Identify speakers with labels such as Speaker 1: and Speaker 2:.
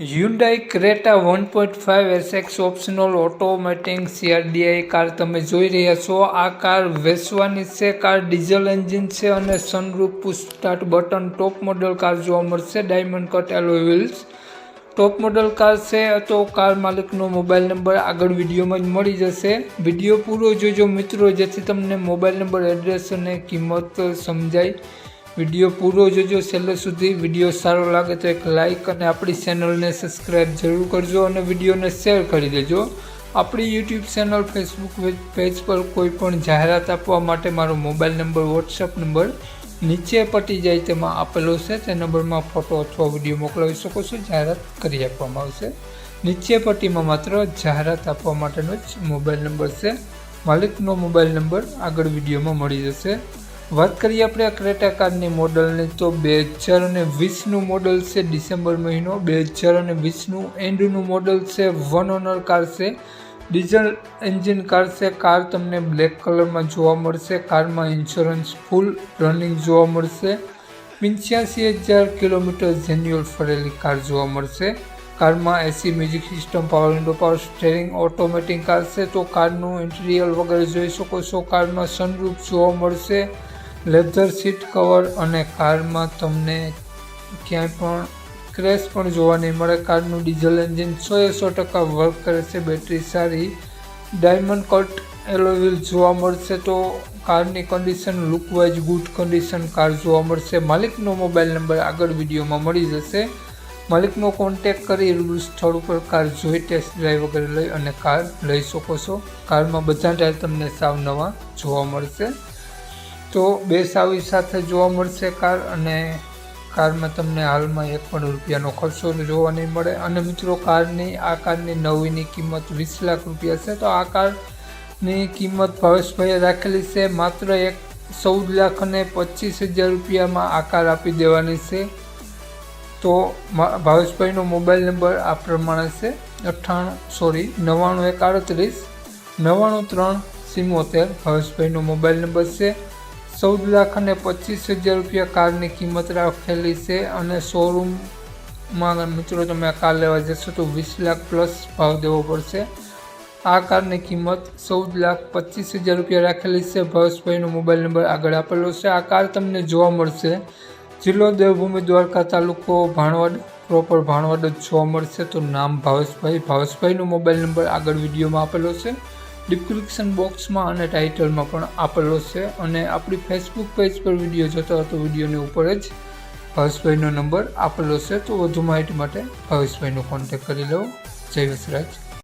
Speaker 1: Hyundai Creta one point five SX optional automatic CRDi car તમે જોઈ રહ્યા છો. આ કાર વેચવાની છે કાર ડીઝલ એન્જિન છે અને sunroof push start button top model car જોવા મળશે diamond cut alloy wheels top model car છે, તો કાર માલિકનો મોબાઈલ નંબર આગળ વિડીયોમાં જ મળી જશે. વીડિયો પૂરો જોજો મિત્રો, જેથી તમને મોબાઈલ નંબર એડ્રેસ અને કિંમત સમજાય. વીડિયો પૂરો જોજો. છેલ્લે સુધી વીડિયો સારો લાગે તો એક લાઇક અને આપણી ચેનલને સબસ્ક્રાઈબ જરૂર કરજો અને વિડીયોને શેર કરી દેજો. આપણી યુટ્યુબ ચેનલ ફેસબુક પેજ પર કોઈ પણ જાહેરાત આપવા માટે મારો મોબાઈલ નંબર વોટ્સઅપ નંબર નીચે પટી જાય તેમાં આપેલો છે. તે નંબરમાં ફોટો અથવા વીડિયો મોકલાવી શકો છો. જાહેરાત કરી આપવામાં આવશે. નીચે પટ્ટીમાં માત્ર જાહેરાત આપવા માટેનો જ મોબાઈલ નંબર છે. માલિકનો મોબાઈલ નંબર આગળ વિડીયોમાં મળી જશે. વાત કરીએ આપણે આ ક્રેટા કારની મોડલની, તો બે હજાર અને વીસનું મોડલ છે ડિસેમ્બર મહિનો, બે હજાર અને વીસનું એન્ડનું મોડલ છે વન ઓનર કાર છે. ડીઝલ એન્જિન કાર છે, કાર તમને બ્લેક કલરમાં જોવા મળશે, કારમાં ઇન્સ્યોરન્સ ફૂલ રનિંગ જોવા મળશે. પંચ્યાસી હજાર કિલોમીટર જેન્યુઅલ ફરેલી કાર જોવા મળશે. કારમાં AC music system power window power steering automatic car છે, તો કારનું ઇન્ટિરિયર વગેરે જોઈ શકો છો. કારમાં સનરૂફ જોવા મળશે. લેધર સીટ કવર અને કારમાં તમને ક્યાંય પણ ક્રેશ પણ જોવા નહીં મળે. કારનું ડીઝલ એન્જિન સો એ સો ટકા વર્ક કરે છે. બેટરી સારી. ડાયમંડ કટ એલોવીલ જોવા મળશે તો કારની condition lookwise good condition car જોવા મળશે. માલિકનો મોબાઈલ નંબર આગળ વિડીયોમાં મળી જશે. માલિકનો કોન્ટેક કરી રૂબરૂ સ્થળ ઉપર કાર જોઈ, ટેસ્ટ ડ્રાઈવ વગેરે લઈ અને કાર લઈ શકો છો. કારમાં બધા ટાયર તમને સાવ નવા જોવા મળશે. તો બે સાવી સાથે જોવા મળશે કાર અને કારમાં તમને હાલમાં એક પણ રૂપિયાનો ખર્ચો જોવા નહીં મળે. અને મિત્રો, કારની, આ કારની નવીની કિંમત વીસ લાખ રૂપિયા છે. તો આ કારની કિંમત ભાવેશભાઈએ રાખેલી છે. માત્ર એક ચૌદ લાખ અને પચીસ હજાર રૂપિયામાં આ કાર આપી દેવાની છે. તો ભાવેશભાઈનો મોબાઈલ નંબર આ પ્રમાણે છે. અઠ્ઠાણું, સોરી, નવ્વાણું એક આડત્રીસ નવ્વાણું, ત્રણ, સિમોતેર ભાવેશભાઈનો મોબાઈલ નંબર છે. ચૌદ લાખ અને પચીસ હજાર રૂપિયા કારની કિંમત રાખેલી છે અને શોરૂમમાં મિત્રો, તમે આ કાર લેવા જશો તો વીસ લાખ પ્લસ ભાવ દેવો પડશે. આ કારની કિંમત ચૌદ લાખ પચીસ હજાર રૂપિયા રાખેલી છે. ભવેશભાઈનો મોબાઈલ નંબર આગળ આપેલો છે. આ કાર તમને જોવા મળશે. જિલ્લો દેવભૂમિ દ્વારકા તાલુકો ભાણવડ પ્રોપર ભાણવડ જ જોવા મળશે. તો નામ ભાવેશભાઈ. ભાવેશભાઈનો મોબાઈલ નંબર આગળ વિડીયોમાં આપેલો છે. ડિસ્ક્રિપ્શન બોક્સમાં અને ટાઇટલમાં પણ આપેલો છે. અને આપણી ફેસબુક પેજ પર વીડિયો જોતો હતો વિડીયોની ઉપર જ હર્ષભાઈનો નંબર આપેલો છે. તો વધુ માહિતી માટે હર્ષભાઈનો કોન્ટેક કરી લો. જય વસરાજ